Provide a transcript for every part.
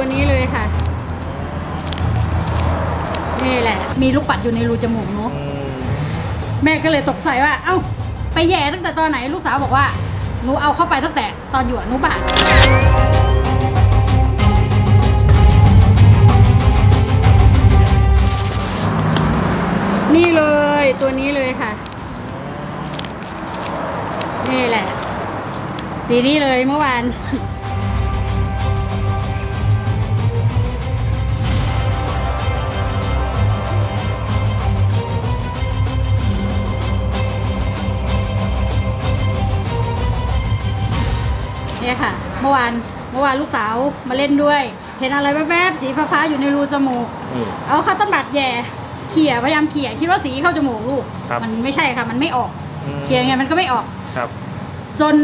ตัวนี้เลยค่ะ นี่แหละ มีลูกปัดอยู่ในรูจมูกหนูอืมแม่ก็เลยตกใจว่า เอ้า ไปแย่ตั้งแต่ตอนไหนลูกสาวบอกว่าหนูเอาเข้าไปตั้งแต่ตอนอยู่อนุบาลนี่เลยตัวนี้เลยค่ะ นี่แหละ สีนี้เลยเมื่อวาน เนี่ยค่ะ เมื่อวานเมื่อวานลูกสาวมาเล่นด้วย เห็นอะไรแวบๆสีฟ้าๆอยู่ในรูจมูก อืม เอาคัตเตอร์บัตแย่เขี่ยพยายามเขี่ยคิดว่าสีเข้าจมูกลูก ครับ มันไม่ใช่ค่ะ มันไม่ออกอืมเขี่ยยังไงมันก็ไม่ออก ครับ จน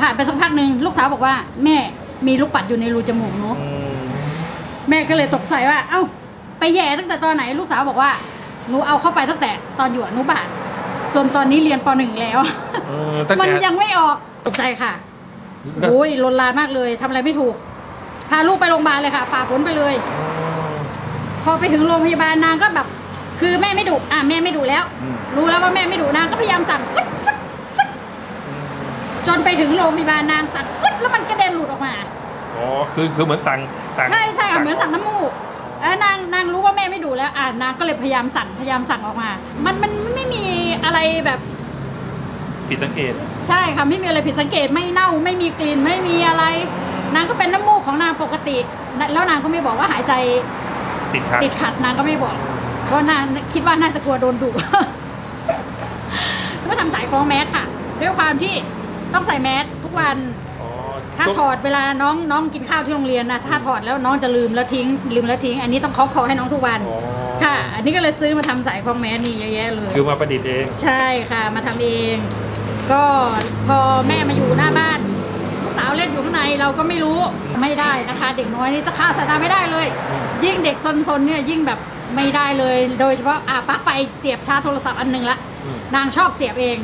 ผ่านไปสักพักหนึ่งลูกสาวบอกว่า แม่มีลูกปัดอยู่ในรูจมูกหนู อืม แม่ก็เลยตกใจว่า เอ้า ไปแย่ตั้งแต่ตอนไหนลูกสาวบอกว่า หนูเอาเข้าไปตั้งแต่ตอนอยู่อนุบาลจนตอนนี้เรียนปหนึ่งแล้ว เออตั้งมันแต่ยังไม่ออกตกใจค่ะ โอ้ยลนลานมากเลยทำอะไรไม่ถูก พาลูกไปโรงพยาบาลเลยค่ะ ฝ่าฝนไปเลย พอไปถึงโรงพยาบาลนางก็แบบ คือแม่ไม่ดุอะแม่ไม่ดุแล้วอืมรู้แล้วว่าแม่ไม่ดุนางก็พยายามสั่งฟึดฟึดฟึดจนไปถึงโรงพยาบาลนางสั่งฟึดแล้วมันกระเด็นหลุดออกมาอ๋อคือคือเหมือนสั่งสั่งใช่ใช่ค่ะเหมือนสั่งน้ำมูกเออนางนางรู้ว่าแม่ไม่ดูแล้วอ่านางก็เลยพยายามสั่งพยายามสั่งออกมา มันมันไม่มีอะไรแบบ ผิดสังเกต ใช่ค่ะไม่มีอะไรผิดสังเกตไม่เน่าไม่มีกลิ่นไม่มีอะไร นางก็เป็นน้ำมูกของนางปกติ แล้วนางก็ไม่บอกว่าหายใจติดขัดติดขัดนางก็ไม่บอก เพราะนางคิดว่าน่าจะกลัวโดนดุก็ทำสายคล้องแมสค่ะ ด้วยความที่ต้องใส่แมสทุกวันอ๋อถ้าถอดเวลาน้องน้องกินข้าวที่โรงเรียนนะถ้าถอดแล้วน้องจะลืมแล้วทิ้ง ลืมแล้วทิ้ง อันนี้ต้องเคาะคอให้น้องทุกวันอ๋อค่ะ อันนี้ก็เลยซื้อมาทำสายคล้องแมสนี่เยอะแยะเลย คือมาประดิษฐ์เอง ใช่ค่ะ มาทำเอง ก็พอแม่มาอยู่หน้าบ้านลูกสาวเล่นอยู่ข้างในเราก็ไม่รู้ไม่ได้นะคะ เด็กน้อยนี่จะฆ่าสายตาไม่ได้เลย ยิ่งเด็กซนๆเนี่ยยิ่งแบบไม่ได้เลย โดยเฉพาะอะปลั๊กไฟเสียบชาร์จโทรศัพท์อันหนึ่งละอืมนางชอบเสียบเอง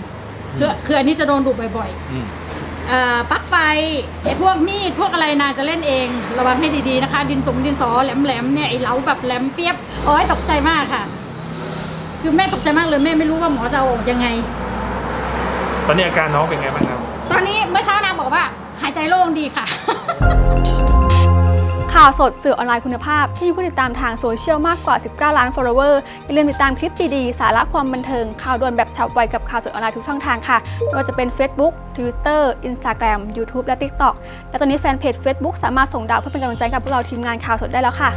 คือคืออันนี้จะโดนดุบ่อยๆอืมเอ่อปลั๊กไฟไอ้พวกมีดพวกอะไรนางจะเล่นเอง ระวังให้ดีๆนะคะ ดินสงดินสอแหลมๆเนี่ยไอ้เหลาแบบแหลมเปียบโอ้ยตกใจมากค่ะ คือแม่ตกใจมากเลยแม่ไม่รู้ว่าหมอจะเอาออกยังไง ตอนนี้อาการน้องเป็นไงบ้างครับ ตอนนี้เมื่อเช้านางบอกว่า หายใจโล่งดีค่ะ ข่าวสดสื่อออนไลน์คุณภาพ ที่มีผู้ติดตามทางโซเชียลมากกว่า 19 ล้าน follower อย่าลืมติดตามคลิปดีๆ สาระความบันเทิง ข่าวด่วนแบบฉับไวกับข่าวสดออนไลน์ทุกช่องทางค่ะ ไม่ว่าจะเป็น Facebook Twitter Instagram YouTube และ TikTok และตอนนี้แฟนเพจ Facebook สามารถส่งดาวเพื่อเป็นกำลังใจกับพวกเราทีมงานข่าวสดได้แล้วค่ะ